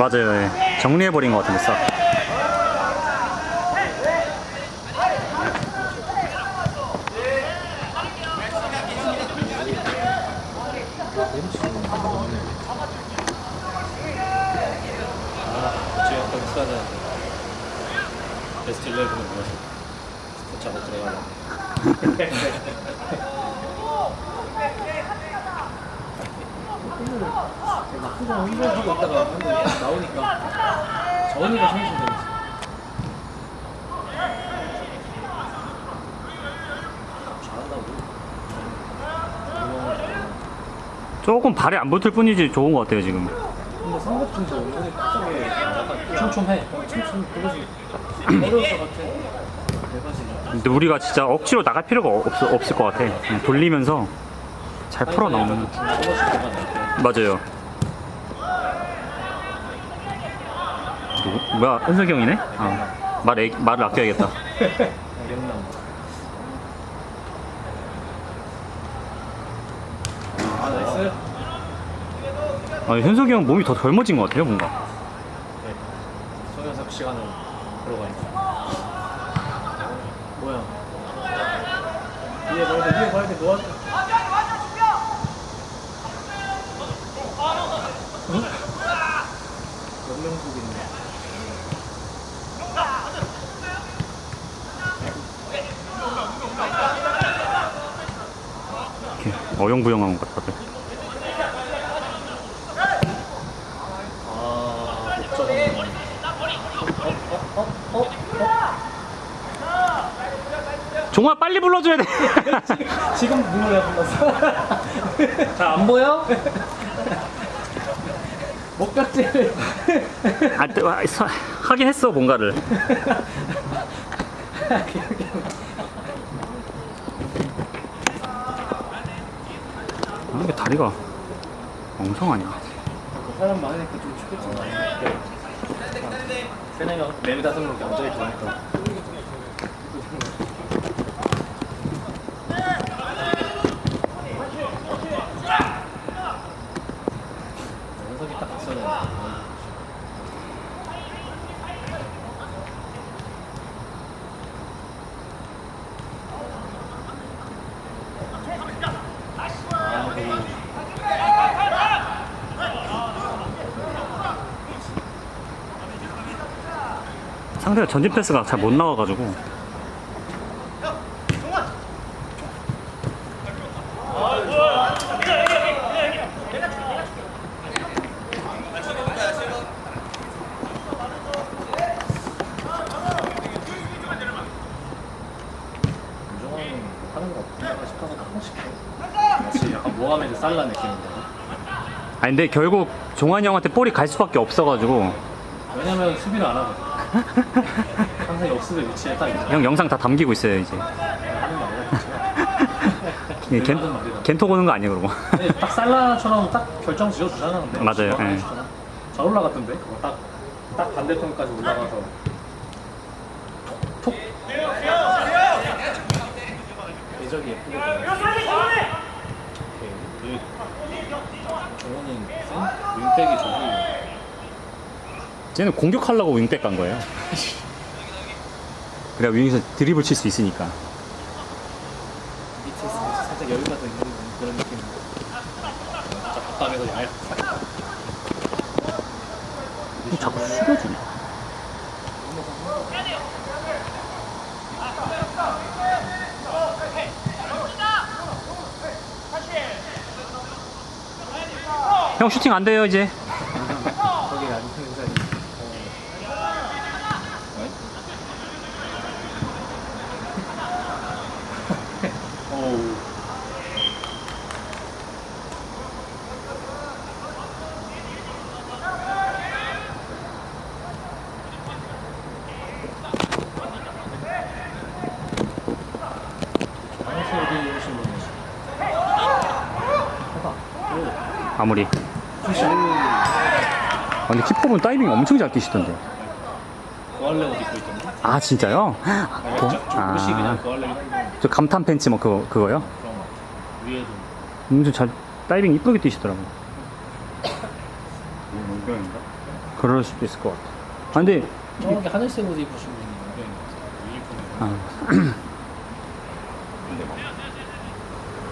맞아요. 예. 정리해버린 것 같은데 싹. 베스트 11을 모아서 스포츠 하고 들어가려 고 나쁘고 운동하고 있다가 한번 나오니까 생기신 되겠지 잘한다고 조금 발에 안 붙을 뿐이지 좋은 것 같아요 지금. 근데 은근히 특성이 약간 촘촘해 어, 촘촘 그래서 어려울 것 같아 근데 우리가 진짜 억지로 나갈 필요가 없, 없을 것 같아. 돌리면서 잘 풀어 나오면. 맞아요. 누구? 뭐야 은석이 형이네? 아, 말 애- 말을 아껴야겠다. 아 현석이 형 몸이 더 젊어진 것 같아요 뭔가. 네. 연명국 있네 이렇게 어영부영한 것 같아. 아 목적은 어? 어? 어? 어? 종아 빨리 불러줘야 돼. 지금 누구야 불렀어? 잘 안 보여? 목각질 아, 또, 아, 서- 하긴 했어 뭔가를. 다리가 엉성하냐. 사람 많으니까 좀 춥겠지 세네. 명, 네 다섯 명 이렇게 앉아있으니까 연석이 딱 있어야 되는데 아, 거기 상대가 전진 패스가 잘 못 나와가지고. 약간 모하메드 살라 느낌인데. 아니 근데 결국 종환이 형한테 볼이 갈 수밖에 없어가지고 왜냐면 수비를 안 하거든. 항상 역습의 위치에 딱 있어. 형 영상 다 담기고 있어요 이제. 예, 겐, 겐토 보는 거 아니에요 그러고. 근데 딱 살라처럼 딱 결정 지어주잖아. 근데. 맞아요, 예. 해주잖아. 잘 올라갔던데. 그거 딱, 딱 반대편까지 올라가서. 톡. 톡. 예적이 예쁘게 보여. 정원은 센? 윙백이 저기. 쟤는 공격하려고 윙백 간 거예요. 그래야 윙에서 드리블 칠수 있으니까. 밑에 살짝 여유가 더 있는 그런 느낌. 답답해서 얇. 자꾸 숙여주네. 형 슈팅 안 돼요 이제. 거기 아주 굉장히. 어우. 방에서 어디 오신 분이시? 해봐. 아무리. 푸시. 아, 근데 키퍼분 다이빙 엄청 잘 뛰시던데. 고할래 옷 입고 있던데? 아 진짜요? 아, 아. 옷이 그냥 있는 저 감탄 팬츠 뭐 그거 그거요? 그런 거. 위에도. 엄청 잘 다이빙 이쁘게 뛰시더라고. 뭐 용병인가? 그럴 수도 있을 것 같아. 아, 근데 정확히 하늘색 옷 입으신 분이 유명인 것 같아요. 유니폼이. 아,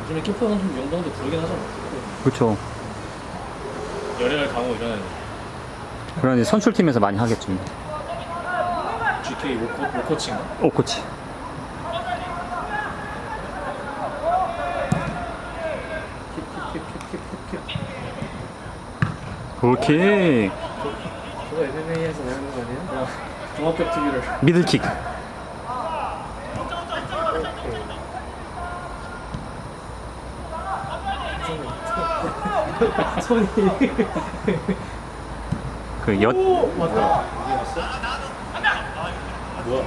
요즘에 키퍼는 좀 영광도 부르긴 하잖아. 그렇죠. 열혈 강호 이런 이제 선출팀에서 많이 하겠죠. GK 오코, 오코칭가? 오. 킵킵킵킵킵킵 오케이. 그거 MMA에서 배우는 거 아니에요? 종합격 투기를 미들킥. 손이 그 엿, 맞다? 뭐야?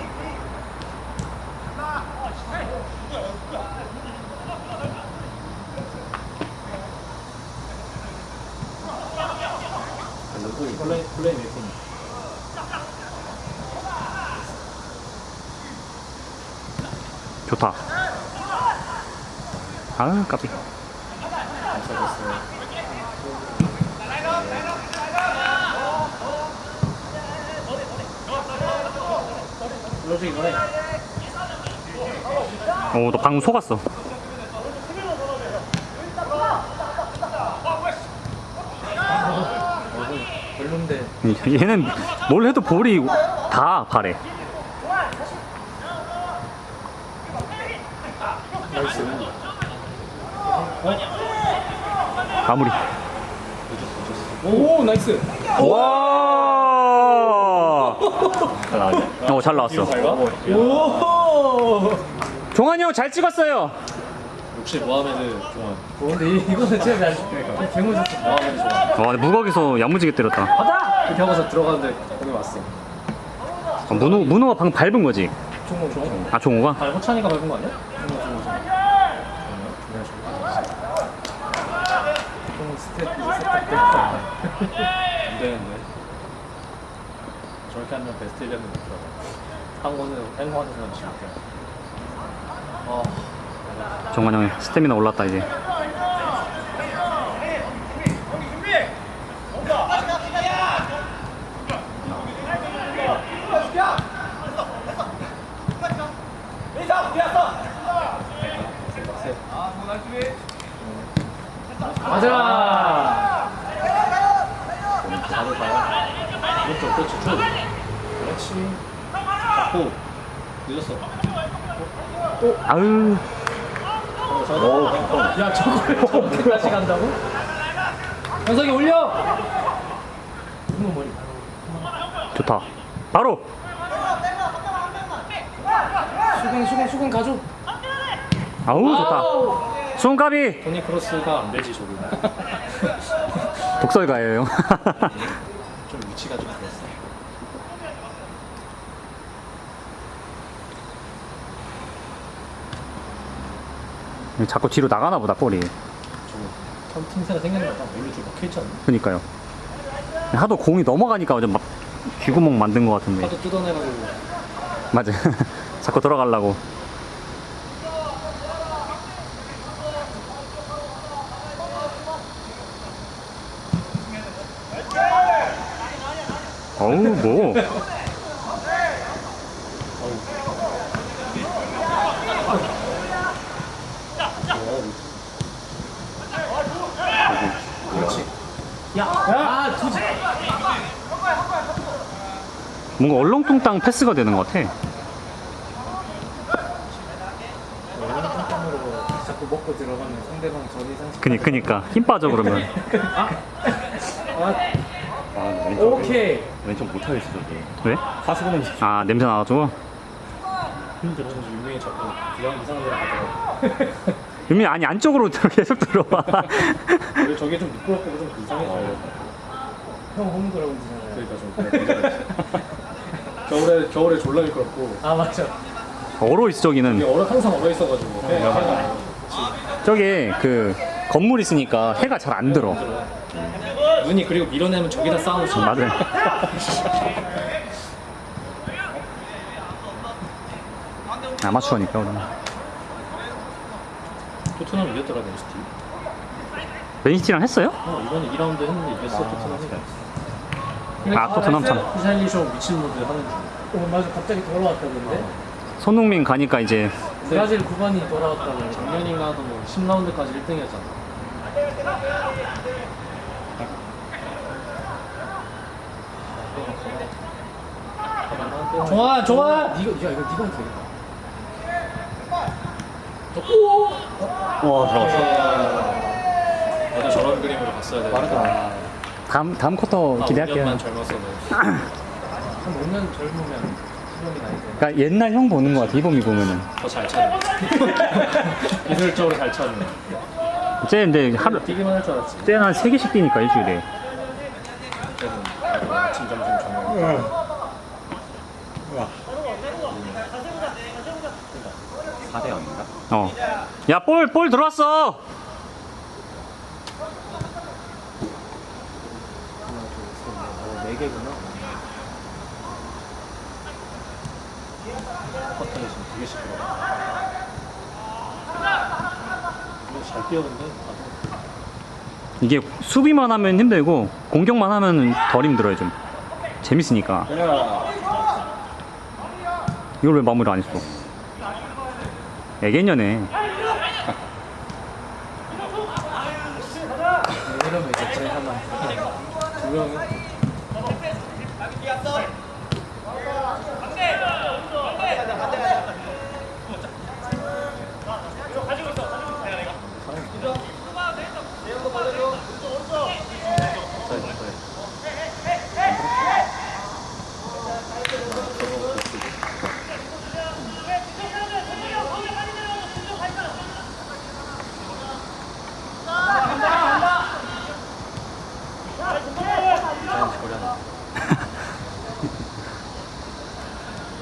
플레이 플레이 메이킹 좋다. 아, 까비. 잘했어요. 이번에 오, 너 방금 속았어. 별론데 얘는 뭘 해도 볼이 다 발에. 나이스 마무리. 오 나이스 와! 잘 나왔냐? 어, 잘 나왔어. 오 종환이 형 잘 찍었어요. 역시 모하메드 좋아 어, 근데 이- 이거는 진짜 잘 그러니까 개무졌어 모하메드 좋아 와, 무거기서 야무지게 때렸다. 가자! 이렇게 하고서 들어가는데 거기 왔어 어, 문호, 문호가 방금 밟은 거지. 종호 종호 아, 종호가? 발 호찬이가 밟은 거 아니야? 종호 종호 종호 종호 스텝 이제 세탁 때안 되는데 저렇게 하면 베스트 11은 못 들어가 한국은 사람 지울게 어 정환 형 스태미나 올랐다, 이제. 가자! 바로 가요. 오른쪽, 그렇지, 쭉. 그렇지. 잡고, 늦었어. 아유, 어, 저 야, 저걸 저렇게까지 간다고? 현석이 올려! 머리. 좋다. 바로! 수근, 수근, 수근 가줘. 아우, 좋다. 아우! 손가비! 토니 크로스가 안 되지, 저기. 독설가예요. 좀 위치가 좀 그랬어. 자꾸 뒤로 나가나 보다, 볼이. 저거, 턴 틈새가 생겼나 봐. 원래 좀 막혀있지 않나? 그니까요. 하도 공이 넘어가니까 좀막 귀구멍 만든 것 같은데. 하도 뜯어내가지고. 맞아. 자꾸 들어가려고. 어우, 뭐. 그렇지. 야! 야! 투지! 뭔가 얼렁뚱땅 패스가 되는 것 같아. 깜깜으로 자꾸 먹고 들어가면 상대방 전 이상 그니, 그니까. 힘 빠져, 그러면. 아, 아, 왼쪽, 오케이. 왼쪽 못하겠어, 저기. 왜? 하수구 냄새. 아, 냄새 나가지고. 힘들어. 저 유명히 자꾸 부양 이상한 데로 가더라고. 유미, 아니, 안쪽으로 계속 들어와. 왜 저게 좀 미끄럽고 좀 이상해. 형 홈그라운드잖아요. 그러니까 좀 겨울에 겨울에 졸라 미끄럽고. 아 맞아. 얼어 있어, 저기는. 얼어 항상 얼어 있어가지고. 네, 해가 저기, 그, 건물 있으니까 해가 잘 안 들어. 눈이 그리고 밀어내면 저기다 쌓아놓지. 맞아요. 아마추어니까, 우리는. 토트넘 이겼더라 맨시티. 맨시티랑 했어요? 어 이번에 2라운드 했는데 이겼어 토트넘이. 아 토트넘 참 히샬리쇼 미친 모드 하는 중. 어, 맞아. 갑자기 돌아왔다던데. 손흥민 가니까 이제 브라질 구반이 돌아왔다고. 작년인가 하도 뭐 10라운드까지 1등이었잖아. 종아, 종아. 니가, 야, 이거 니가 되겠다. 와 들어갔어. 어제 저런 그림으로 봤어야 돼. 빠르다. 다음 다음 쿼터 기대할게요. 5년만 젊었어도. 한 5년 젊으면 수명이 나이 돼. 그러니까 옛날 형 보는 거 같아 이범이 보면은. 더잘 차네. 기술적으로 잘 차네. 쟤 근데 하루 뛰기만 할 줄 알았지. 쟤는 한세 개씩 뛰니까 일주일에. 아침, 점심, 저녁. 4대 0인가? 어. 야볼 볼 들어왔어. 개구나. 커튼이 지금 두 개씩 들어가. 이거 잘 뛰었는데? 나도. 이게 수비만 하면 힘들고 공격만 하면 덜 힘들어요 좀. 재밌으니까. 이걸 왜 마무리 안 했어? 애견녀네. 이러면 이제 쟤 하나. 두 명이.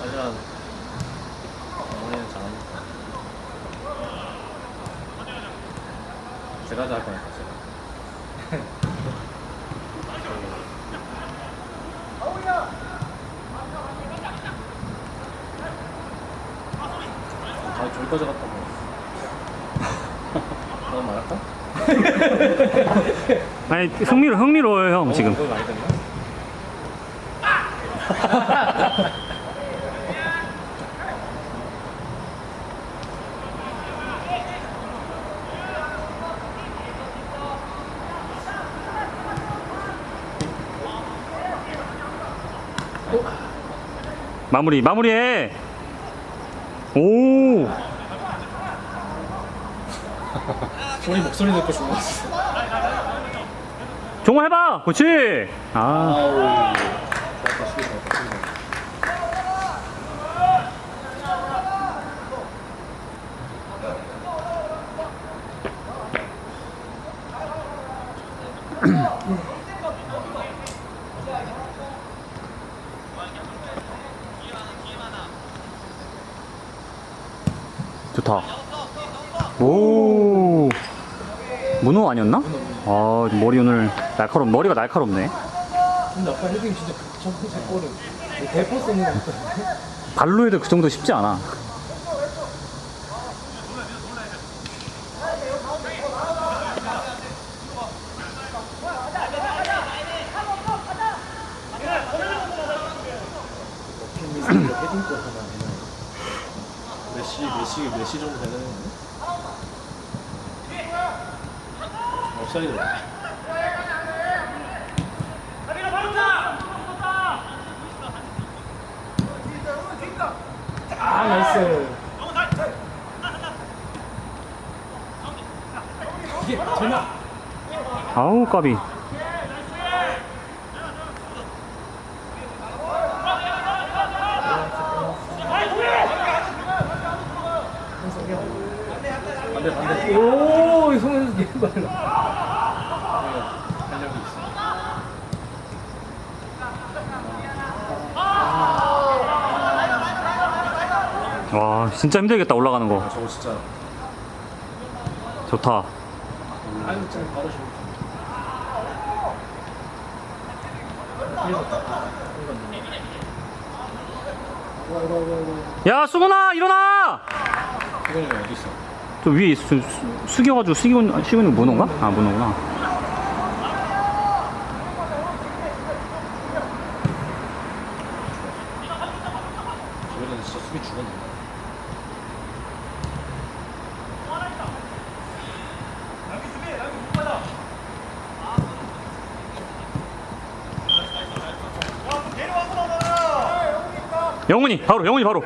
하지만 어머니는 잘하니까 제가 잘할 거니까 제가 아 저기까지 갔다 뭐. 넌 말할까? 아니 흥미로 흥미로워요 형 지금. 그거 많이 됐나? 마무리 마무리해. 오. 소리 목소리 듣고 죽었어 종호 해봐. 그렇지. 아. 아우 좋았다 수비 좋았다 수비 좋았다 좋다. 오. 문호 아니었나? 아 머리 오늘 날카롭 머리가 날카롭네. 근데 아까 헤딩 진짜 그첫 번째 골은 대포 쏘는 거 같던데. 발로 해도 그 정도 쉽지 않아. 헤딩골 하나 되나요? 메시 메시 메시 정도 되는 업사이드 아, 나이스. 이게? 아우 까비. 반대 반대 오, 이 송현수 니는 발라. 진짜 힘들겠다 올라가는 거. 아, 저거 진짜 좋다. 야 수근아 일어나! 이거는 어디 있어? 저 위에 수, 수, 겨가지고 수기훈 수기훈이 모노가? 아 모노구나. 진짜 수비 죽었네. 영훈이 바로 영훈이 바로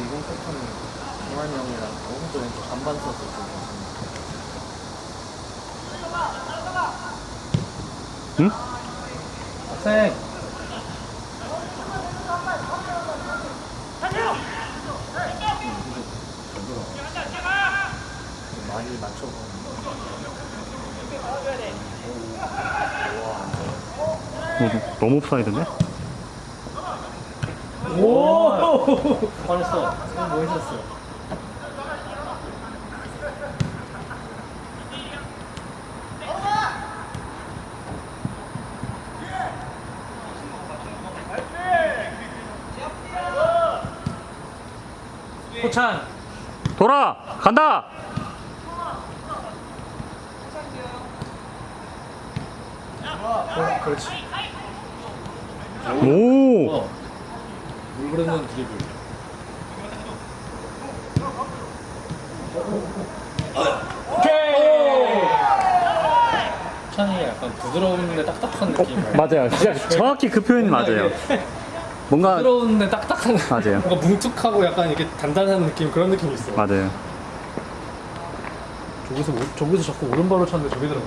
이번 패턴은 동환이 형이랑 오른쪽 왼쪽 반반 썼을 때 응? 학생 많이 맞춰 어, 너무 옵사이드인데? 오! 화냈어. 형 멋있었어. 호찬! 돌아 간다 어, 그렇지. 오 어. 물 흐르는 드리블. 찬이 약간 부드러운데 딱딱한 느낌. 맞아요 진짜 정확히 그 표현이 맞아요 뭔가 부드러운데 딱딱한. 맞아요. 뭔가 뭉툭하고 약간 이게 단단한 느낌 그런 느낌이 있어. 맞아요 저기서 오- 저기서 자꾸 오른발로 쳤는데 저기 들어가.